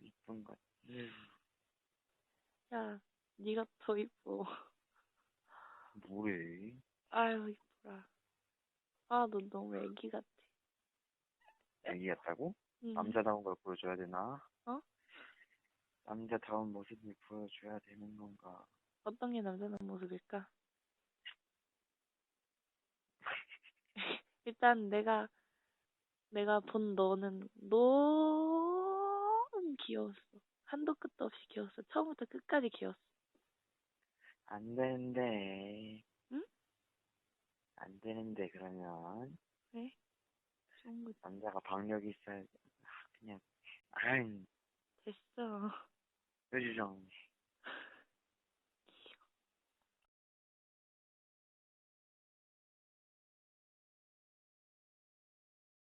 이쁜 것. 음, 야, 네가 더 이뻐. 뭐래? 아유, 이쁘라. 아, 너 너무 애기 같아. 애기 같다고? 응. 남자다운 걸 보여줘야 되나? 어? 남자다운 모습을 보여줘야 되는 건가? 어떤 게 남자는 모습일까? 일단 내가 내가 본 너는 너무 귀여웠어. 한도 끝도 없이 귀여웠어. 처음부터 끝까지 귀여웠어. 안 되는데. 응? 안 되는데, 그러면. 왜? 좋은 거 남자가 박력이 있어야 돼. 아, 그냥, 아이, 됐어. 해주정.